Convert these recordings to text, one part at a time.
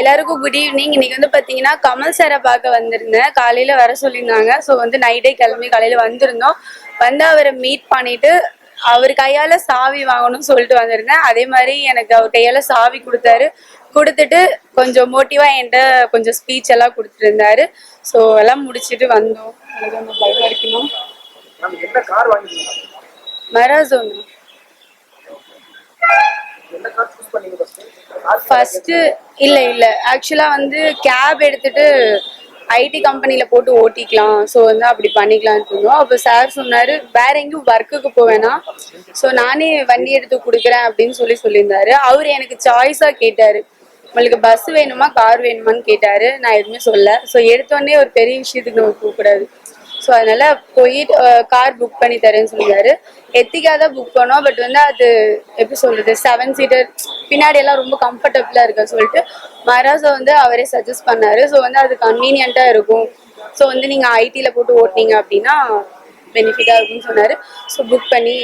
எல்லாருக்கும் good evening இன்னைக்கு வந்து பாத்தீங்கன்னா கமல் சாரை பார்க்க வந்திருந்தேன். காலையில வர சொல்லியிருந்தாங்க. ஸோ வந்து நைட்டே கிளம்பி காலையில வந்திருந்தோம். வந்து அவரை மீட் பண்ணிட்டு அவர் கையால சாவி வாங்கணும்னு சொல்லிட்டு வந்திருந்தேன். அதே மாதிரி எனக்கு அவர் கையால சாவி கொடுத்தாரு. கொடுத்துட்டு கொஞ்சம் மோட்டிவா என்கிட்ட கொஞ்சம் ஸ்பீச் எல்லாம் கொடுத்துட்டு இருந்தாரு ஸோ எல்லாம் முடிச்சிட்டு வந்தோம். எனக்கு கொஞ்சம் பயமா இருக்கணும் மராசோன் ஃபர்ஸ்ட் இல்ல இல்ல. ஆக்சுவலா வந்து கேப் எடுத்துட்டு ஐடி கம்பெனில போட்டு ஓட்டிக்கலாம். ஸோ வந்து அப்படி பண்ணிக்கலாம்னு இருந்தோம் அப்போ சார் சொன்னாரு வேற எங்கேயும் ஒர்க்குக்கு போவேனா ஸோ நானே வண்டி எடுத்து கொடுக்குறேன் அப்படின்னு சொல்லி சொல்லியிருந்தாரு. அவர் எனக்கு சாய்ஸா கேட்டாரு. உங்களுக்கு பஸ் வேணுமா கார் வேணுமான்னு கேட்டாரு. நான் எதுவுமே சொல்ல ஸோ எடுத்தோடனே ஒரு பெரிய விஷயத்துக்கு நம்ம போகக்கூடாது. ஸோ அதனால போய் கார் புக் பண்ணி தரேன்னு சொல்லியாரு எத்திக்காக தான் புக் பண்ணோம் பட் வந்து அது எப்படி சொல்றது செவன் சீட்டர் பின்னாடி எல்லாம் ரொம்ப கம்ஃபர்டபுளாக இருக்கா சொல்லிட்டு மராசோ வந்து அவரே சஜஸ்ட் பண்ணாரு. ஸோ வந்து அது கன்வீனியண்ட்டாக இருக்கும். ஸோ வந்து நீங்கள் ஐடியில் போட்டு ஓட்டினீங்க அப்படின்னா பெனிஃபிட்டாக இருக்கும்னு சொன்னார். ஸோ புக் பண்ணி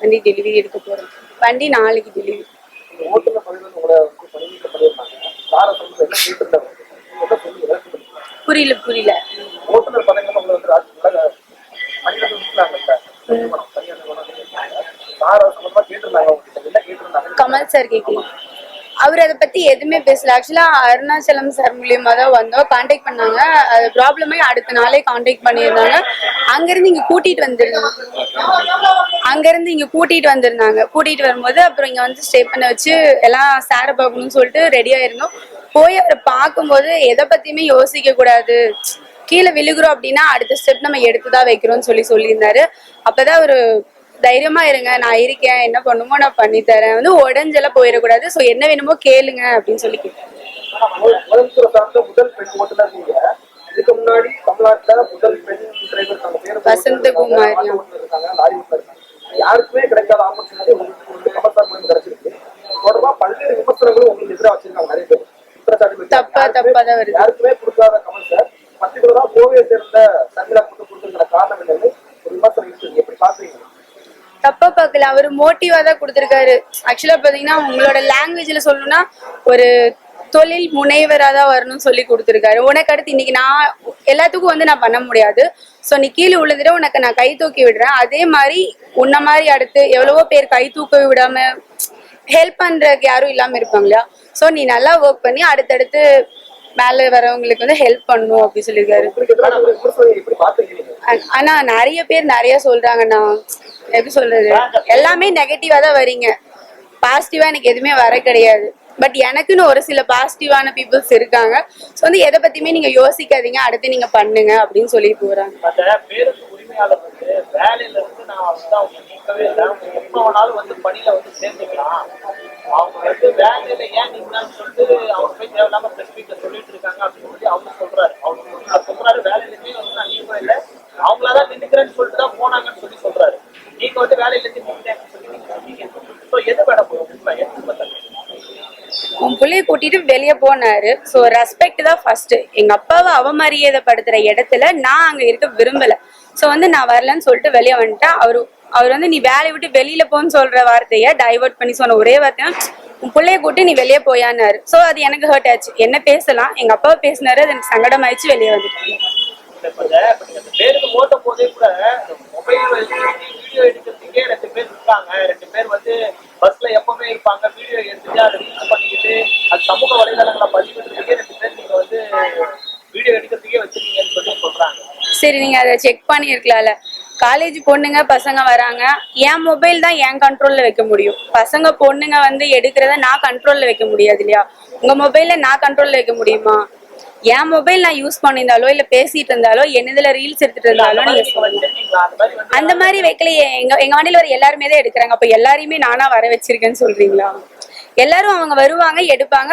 வண்டி டெலிவரி எடுக்க போகிறோம் வண்டி நாளைக்கு டெலிவரி இந்த ஓட்டுநர் பதவி வந்து உங்களை வந்து பணிநீக்கம் பண்ணியிருந்தாங்க காரை சொல்லுங்க என்ன கேட்டிருந்தாங்க என்ன சொல்லி விளக்கம் பண்ணுங்க. புரியல புரியல ஓட்டுநர் பதவி வந்து உங்களை வந்து ராஜ் உலக மனிதர்கள் இருக்கிறாங்கல்ல நிறுவனம், தனியார் நிறுவனம் இருக்காங்க. காரை சம்பந்தமா கேட்டிருந்தாங்க உங்ககிட்ட என்ன கேட்டிருந்தாங்க கமல் சார் கேட்கலாம் அவர் அதை பத்தி எதுவுமே பேசல. ஆக்சுவலா அருணாச்சலம் சார் மூலியமா தான் வந்தோம். கான்டாக்ட் பண்ணாங்க. அது ப்ராப்ளமே அடுத்த நாளே காண்டாக்ட் பண்ணியிருந்தாங்க. அங்கிருந்து இங்க கூட்டிட்டு வந்துருந்தாங்க. அங்கிருந்து இங்க கூட்டிட்டு வந்திருந்தாங்க. கூட்டிட்டு வரும்போது அப்புறம் இங்க வந்து ஸ்டே பண்ண வச்சு எல்லாம் சாரை பார்க்கணும்னு சொல்லிட்டு ரெடியா இருந்தோம் போய் அவரை பார்க்கும்போது எதை பத்தியுமே யோசிக்க கூடாது. கீழே விழுகிறோம் அப்படின்னா அடுத்த ஸ்டெப் நம்ம எடுத்துதான் வைக்கிறோம்னு சொல்லி சொல்லியிருந்தாரு. அப்பதான் ஒரு தைரியமா இருங்க நான் இருக்கேன் என்ன பண்ணுமோ நான் பண்ணி தரேன் வந்து உடஞ்செல்லாம் போயிடக்கூடாது ஸோ என்ன வேணுமோ கேளுங்க அப்படின்னு சொல்லி கேட்டேன் இதுக்கு முன்னாடி தமிழ்நாட்டுல முதல் பெண் டிரைவர் வசந்தகுமாரி. யாருக்குமே கிடைக்காத ஆப்பர்ச்சுனிட்டி உங்களுக்கு கிடைச்சிருக்கு தொடர்பா பல்வேறு விமர்சனங்களும் உங்களுக்கு எதிராக வச்சிருக்காங்க நிறைய பேர். தப்பா, தப்பா தான் வருது. யாருக்குமே கொடுக்காத கமல் சார் பர்டிகுலரா கோவையை சேர்ந்த சந்திரா மட்டும் கொடுத்திருக்கிற காரணம் என்னன்னு ஒரு விமர்சனம் இருக்குது எப்படி பாக்குறீங்க தப்பா பார்க்கல. அவர் மோட்டிவா தான் கொடுத்துருக்காரு. ஆக்சுவலா பாத்தீங்கன்னா உங்களோட லாங்குவேஜ்ல சொல்லணும்னா ஒரு தொழில் முனைவரா தான் வரணும்னு சொல்லி கொடுத்துருக்காரு. உனக்கு அடுத்து இன்னைக்கு நான் எல்லாத்துக்கும் வந்து நான் பண்ண முடியாது. ஸோ நீ கீழே விழுந்துட்டு உனக்கு நான் கை தூக்கி விடுறேன். அதே மாதிரி உன்ன மாதிரி அடுத்து எவ்வளவோ பேர் கை தூக்க விடாம ஹெல்ப் பண்றதுக்கு யாரும் இல்லாம இருப்பாங்க இல்லையா? ஸோ நீ நல்லா ஒர்க் பண்ணி அடுத்தடுத்து மேலே வரவங்களுக்கு வந்து ஹெல்ப் பண்ணும் அப்படி சொல்லியிருக்காரு. ஆனா நிறைய பேர் நிறைய சொல்றாங்கண்ணா. எப்படி சொல்றது? எல்லாமே நெகட்டிவா தான் வரீங்க. பாசிட்டிவா எனக்கு எதுவுமே வர கிடையாது. பட் எனக்குன்னு ஒரு சில பாசிட்டிவான பீப்புள்ஸ் இருக்காங்க. ஸோ வந்து எதை பத்தியுமே நீங்க யோசிக்காதீங்க. அடுத்து நீங்க பண்ணுங்க அப்படின்னு சொல்லி போறாங்க. வேலையில இருந்து நான் வந்து அவங்க நீக்கவே இல்லை வேணாலும் வந்து பணியில வந்து சேர்ந்துக்கலாம். அவங்க வந்து வேலையில ஏன் சொல்லிட்டு அவங்க போய் தேவையில்லாம சொல்லிட்டு இருக்காங்க அப்படின்னு சொல்லி அவங்க சொல்றாரு. அவங்க சொல்றாரு வேலையிலுமே வந்து நான் இல்லை. அவங்களாதான் நின்னுக்கிறேன்னு சொல்லிட்டு தான் போனாங்கன்னு சொல்லி சொல்றாரு. நீங்க வந்து வேலையில இருந்து சொல்லி ஸோ எது உண்மை? எது உண்மை உன் புள்ளைய கூட்டிட்டு வெளியே போனாரு. ஸோ ரெஸ்பெக்ட் தான் ஃபர்ஸ்ட் எங்க அப்பாவை அவமரியாதைப்படுத்துற இடத்துல நான் அங்க இருக்க விரும்பல. ஸோ வந்து நான் வரலன்னு சொல்லிட்டு வெளியே வந்துட்டேன். அவரு அவர் வந்து நீ வேலையை விட்டு வெளியில போன்னு சொல்ற வார்த்தைய டைவர்ட் பண்ணி சொன்ன ஒரே வார்த்தை உன் பிள்ளைய கூட்டி நீ வெளியே போயான்னாரு. ஸோ அது எனக்கு ஹர்ட் ஆச்சு. என்ன பேசலாம்? எங்க அப்பாவை பேசினாரு அது எனக்கு சங்கடம் ஆயிடுச்சு வெளியே வந்துட்டேன். சரி நீங்க அதை செக் பண்ணியிருக்கலாம்ல. காலேஜ் பொண்ணுங்க பசங்க வராங்க. என் மொபைல் தான் என் கண்ட்ரோல்ல வைக்க முடியும். பசங்க பொண்ணுங்க வந்து எடுக்கிறத நான் கண்ட்ரோல்ல வைக்க முடியாது இல்லையா? உங்க மொபைல்ல நான் கண்ட்ரோல்ல வைக்க முடியுமா? என் மொபைல் நான் யூஸ் பண்ணியிருந்தாலோ இல்ல பேசிட்டு இருந்தாலோ என்னதுல ரீல்ஸ் எடுத்துட்டு இருந்தாலோ நீங்க சொல்லுங்க. அந்த மாதிரி வைக்கலையே. எங்க எங்க வண்டியில வர எல்லாருமே தான் எடுக்கிறாங்க. அப்ப எல்லாரையுமே நானா வர வச்சிருக்கேன்னு சொல்றீங்களா? எல்லாரும் அவங்க வருவாங்க எடுப்பாங்க.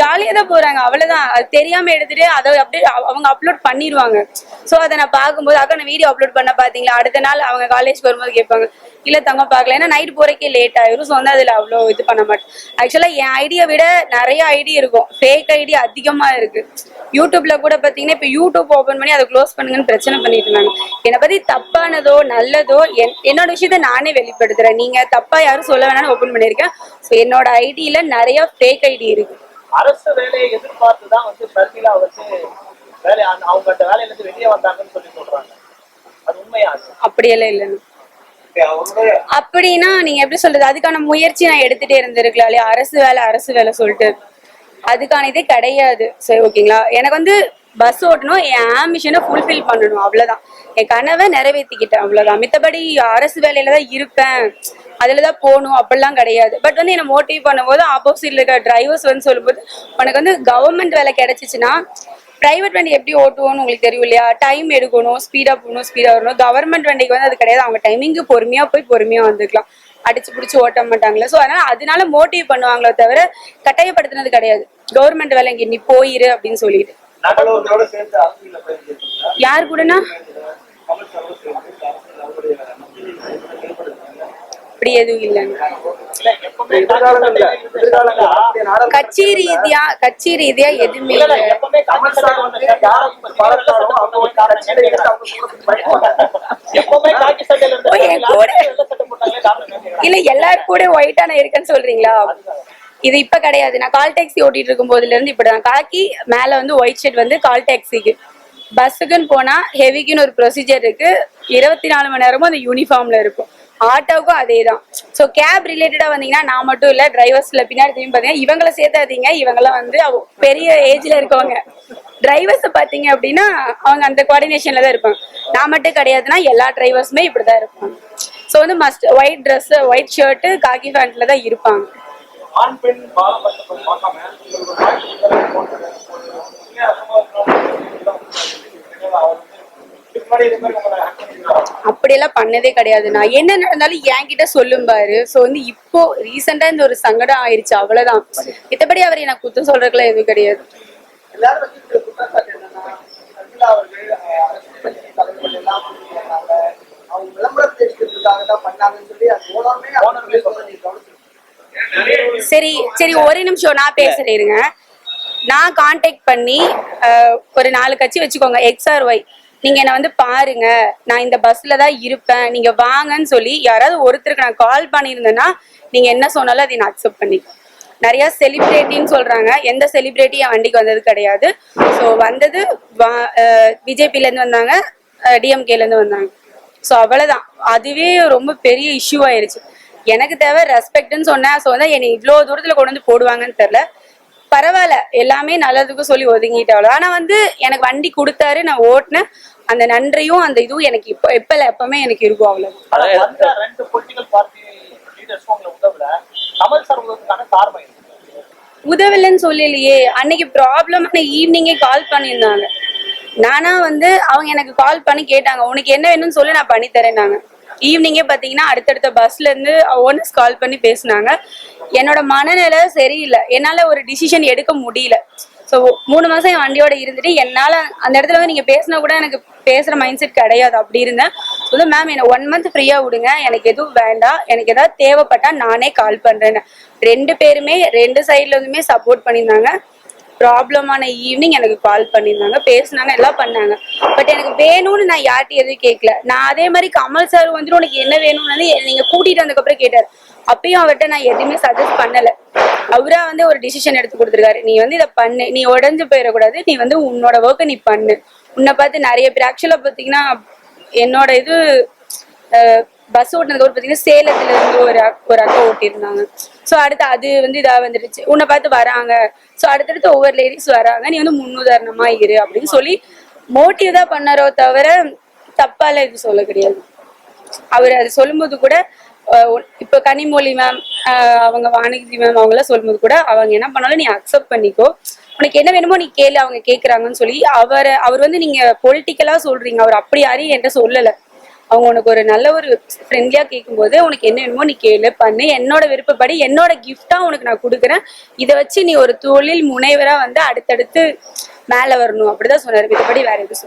ஜாலியாக தான் போறாங்க. அவ்வளவுதான். அது தெரியாம எடுத்துட்டு அதை அப்படியே அவங்க அப்லோட் பண்ணிடுவாங்க சோ அதை நான் பார்க்கும்போது அக்கா நான் வீடியோ அப்லோட் பண்ண பாத்தீங்களா அடுத்த நாள் அவங்க காலேஜ் வரும்போது கேட்பாங்க இல்ல தங்க பார்க்கல. ஏன்னா நைட் போறக்கே லேட் ஆயிரும். ஸோ வந்து அதுல அவ்வளோ இது பண்ண மாட்டேன் ஆக்சுவலா என் ஐடியை விட நிறைய ஐடி இருக்கும். ஃபேக் ஐடி அதிகமா இருக்கு. யூடியூப்ல கூட பாத்தீங்கன்னா இப்ப யூடியூப் ஓபன் பண்ணி அதை க்ளோஸ் பண்ணுங்கன்னு பிரச்சனை பண்ணிட்டு இருந்தாங்க என்னை பத்தி தப்பானதோ நல்லதோ என்- என்னோட விஷயத்த நானே வெளிப்படுத்துறேன். நீங்க தப்பா யாரும் சொல்ல வேணாம்னு ஓபன் பண்ணிருக்கேன். ஸோ என்னோட ஐடியில நிறைய ஃபேக் ஐடி இருக்கு. அரசு வேலையை எதிர்பார்த்து தான் வந்து ஷர்மிளா வந்து வேலை அந்த- அவங்க அந்த வேலையில இருந்து வெளியே வந்தாங்கன்னு சொல்லி சொல்றாங்க. அது உண்மையா? அப்படியெல்லாம் இல்லைண்ணா. அப்படின்னா நீங்க எப்படி சொல்றது? அதுக்கான முயற்சி நான் எடுத்துட்டே இருந்திருக்கலாம் இல்லையா? அரசு வேலை அரசு வேலை சொல்லிட்டு. அதுக்கான இதே கிடையாது. சரி ஓகேங்களா? எனக்கு வந்து பஸ் ஓட்டணும் என் ஆம்பிஷனை ஃபுல்ஃபில் பண்ணணும் அவ்வளவுதான். என் கனவை நிறைவேற்றிக்கிட்டேன் அவ்வளவுதான். மித்தபடி அரசு வேலையில தான் இருப்பேன். அதுல தான் போகணும் அப்படிலாம் கிடையாது. பட் வந்து என்னை மோட்டிவ் பண்ணும்போது ஆப்போசிட்ல இருக்க டிரைவர்ஸ் வந்து சொல்லும்போது உனக்கு வந்து கவர்மெண்ட் வேலை கிடைச்சிச்சுன்னா பிரைவேட் வண்டி எப்படி ஓட்டுவோம்னு உங்களுக்கு தெரியும் இல்லையா? டைம் எடுக்கணும் ஸ்பீடா போகணும் ஸ்பீடா வரணும் கவர்மெண்ட் வண்டிக்கு வந்து அது கிடையாது. அவங்க டைமிங்க்கு பொறுமையா போய் பொறுமையா வந்துக்கலாம். அடிச்சு பிடிச்சி ஓட்ட மாட்டாங்களா. ஸோ அதனால அதனால மோட்டிவ் பண்ணுவாங்களே தவிர கட்டாயப்படுத்தினது கிடையாது. கவர்மெண்ட் வேலை இங்க நீ போயிரு அப்படின்னு சொல்லிட்டு. யார் கூடனா? அப்படி எதுவும் இல்லைங்க. கட்சி ரீதியா கட்சி ரீதியா எதுவுமே? இல்ல எல்லாரும் கூட ஒயிட்டான இருக்கேன்னு சொல்றீங்களா? இது இப்ப கிடையாது. நான் கால் டாக்ஸி ஓட்டிட்டு இருக்கும் போதுல இருந்து இப்படிதான். காக்கி மேல வந்து ஒயிட் ஷர்ட் வந்து கால் டாக்ஸிக்கு பஸ்ஸுக்குன்னு போனா ஹெவிக்குன்னு ஒரு ப்ரொசீஜர் இருக்கு. இருபத்தி நாலு மணி நேரமும் அந்த யூனிஃபார்ம்ல இருக்கும். ஆட்டோவுக்கும் அதே தான் ஸோ கேப் ரிலேட்டடா வந்தீங்கன்னா நான் மட்டும் இல்ல டிரைவர்ஸ்ல பின்னாடி திரும்பி பார்த்தீங்கன்னா இவங்கள சேர்த்தாதீங்க இவங்கெல்லாம் வந்து பெரிய ஏஜ்ல இருக்கவங்க டிரைவர்ஸை பாத்தீங்க அப்படின்னா அவங்க அந்த கோஆர்டினேஷன்ல தான் இருப்பாங்க நான் மட்டும் கிடையாதுன்னா எல்லா டிரைவர்ஸுமே இப்படிதான் இருப்பாங்க ஸோ வந்து must white dress white shirt khaki பேண்ட்ல தான் இருப்பாங்க ஆண் பெண் பார்க்காம அப்படியெல்லாம் பண்ணதே கிடையாது. நான் என்ன நடந்தாலும் என்கிட்ட சொல்லும் பாரு. ஸோ வந்து இப்போ ரீசெண்டா இந்த ஒரு சங்கடம் ஆயிருச்சு. அவ்வளவுதான். மித்தபடி அவர் எனக்கு குத்தம் சொல்றதுக்குலாம் எதுவும் கிடையாது. சரி சரி ஒரு நிமிஷம். நான் பேசுறேன் இருங்க. நான் காண்டாக்ட் பண்ணி ஒரு நாலு கட்சி வச்சுக்கோங்க. எக்ஸ்ஆர் ஒய் நீங்க என்ன வந்து பாருங்க. நான் இந்த பஸ்ல தான் இருப்பேன். நீங்க வாங்கன்னு சொல்லி யாராவது ஒருத்தருக்கு நான் கால் பண்ணியிருந்தேன்னா நீங்க என்ன சொன்னாலும் அதை நான் அக்செப்ட் பண்ணி நிறைய செலிபிரிட்டின்னு சொல்றாங்க. எந்த செலிபிரிட்டி என் வண்டிக்கு வந்தது கிடையாது. ஸோ வந்தது பிஜேபில இருந்து வந்தாங்க. டிஎம்கேல இருந்து வந்தாங்க. ஸோ அவ்வளவுதான். அதுவே ரொம்ப பெரிய இஷ்யூ ஆயிருச்சு. எனக்கு தேவை ரெஸ்பெக்ட்னு சொன்னேன். ஸோ வந்து என்னை இவ்வளோ தூரத்தில் கொண்டு வந்து போடுவாங்கன்னு தெரில பரவாயில்ல எல்லாமே நல்லதுக்கு சொல்லி ஒதுங்கிட்டு அவ்வளோ ஆனா வந்து எனக்கு வண்டி கொடுத்தாரு நான் ஓட்டினேன். அந்த நன்றியும் அந்த இதுவும் எனக்கு இப்போ எப்ப இல்ல எப்பவுமே எனக்கு இருக்கும் அவ்வளவு உதவலைன்னு சொல்லலையே. அன்னைக்கு ப்ராப்ளமான ஈவினிங்கே கால் பண்ணியிருந்தாங்க. நானா வந்து அவங்க எனக்கு கால் பண்ணி கேட்டாங்க. உனக்கு என்ன வேணும்னு சொல்லி நான் பண்ணி தரேன்னாங்க ஈவினிங்கே பார்த்தீங்கன்னா அடுத்தடுத்த பஸ்ல இருந்து ஓனர்ஸ் கால் பண்ணி பேசினாங்க. என்னோட மனநிலை சரியில்லை. என்னால ஒரு டிசிஷன் எடுக்க முடியல. ஸோ மூணு மாசம் என் வண்டியோட இருந்துட்டு என்னால அந்த இடத்துல வந்து நீங்க பேசினா கூட எனக்கு பேசுற மைண்ட் செட் கிடையாது. அப்படி இருந்தேன். சொல்லு மேம் என்ன ஒன் மந்த் ஃப்ரீயா விடுங்க. எனக்கு எதுவும் வேண்டாம். எனக்கு ஏதாவது தேவைப்பட்டா நானே கால் பண்றேன்னு. ரெண்டு பேருமே ரெண்டு சைட்ல இருந்துமே சப்போர்ட் பண்ணியிருந்தாங்க. ப்ராப்ளமான ஈவினிங் எனக்கு கால் பண்ணியிருந்தாங்க. பேசுனாங்க எல்லாம் பண்ணாங்க. பட் எனக்கு வேணும்னு நான் யார்கிட்ட எதுவும் கேட்கல நான் அதே மாதிரி கமல் சார் வந்துட்டு உனக்கு என்ன வேணும்னு வந்து நீங்க கூட்டிட்டு வந்ததுக்கப்புறம் கேட்டார். அப்பயும் அவர்கிட்ட நான் எதுவுமே சஜஸ்ட் பண்ணல. அவரா வந்து ஒரு டிசிஷன் எடுத்து கொடுத்துருக்காரு. நீ வந்து இதை பண்ணு. நீ உடஞ்சு போயிடக்கூடாது. நீ வந்து உன்னோட ஒர்க்கை நீ பண்ணு. உன்னை பார்த்து நிறைய பேர் ஆக்சுவலா பாத்தீங்கன்னா என்னோட இது பஸ் ஓட்டினது ஒரு பார்த்தீங்கன்னா சேலத்துல இருந்து ஒரு ஒரு அக்கா ஓட்டியிருந்தாங்க. ஸோ அடுத்து அது வந்து இதாக வந்துடுச்சு. உன்னை பார்த்து வராங்க. ஸோ அடுத்தடுத்து ஒவ்வொரு லேடிஸ் வராங்க. நீ வந்து முன்னுதாரணமா இரு அப்படின்னு சொல்லி மோட்டிவ் தான் பண்ணாரோ தவிர தப்பால இது சொல்ல கிடையாது. அவர் அது சொல்லும்போது கூட இப்போ இப்ப கனிமொழி மேம் அவங்க வானகிரி மேம் அவங்களாம் சொல்லும்போது கூட அவங்க என்ன பண்ணாலும் நீ அக்செப்ட் பண்ணிக்கோ. உனக்கு என்ன வேணுமோ நீ கேளு அவங்க கேக்குறாங்கன்னு சொல்லி அவரை அவர் வந்து நீங்க பொலிட்டிக்கலா சொல்றீங்க. அவர் அப்படி யாரையும் என்கிட்ட சொல்லல. அவங்க உனக்கு ஒரு நல்ல ஒரு ஃப்ரெண்ட்லியா கேட்கும்போது உனக்கு என்ன வேணுமோ நீ கேளு பண்ணு. என்னோட விருப்பப்படி என்னோட கிஃப்டா உனக்கு நான் கொடுக்குறேன். இதை வச்சு நீ ஒரு தொழில் முனைவரா வந்து அடுத்தடுத்து மேல வரணும். அப்படிதான் சொன்னாரு. மத்தபடி வேற எதுவும்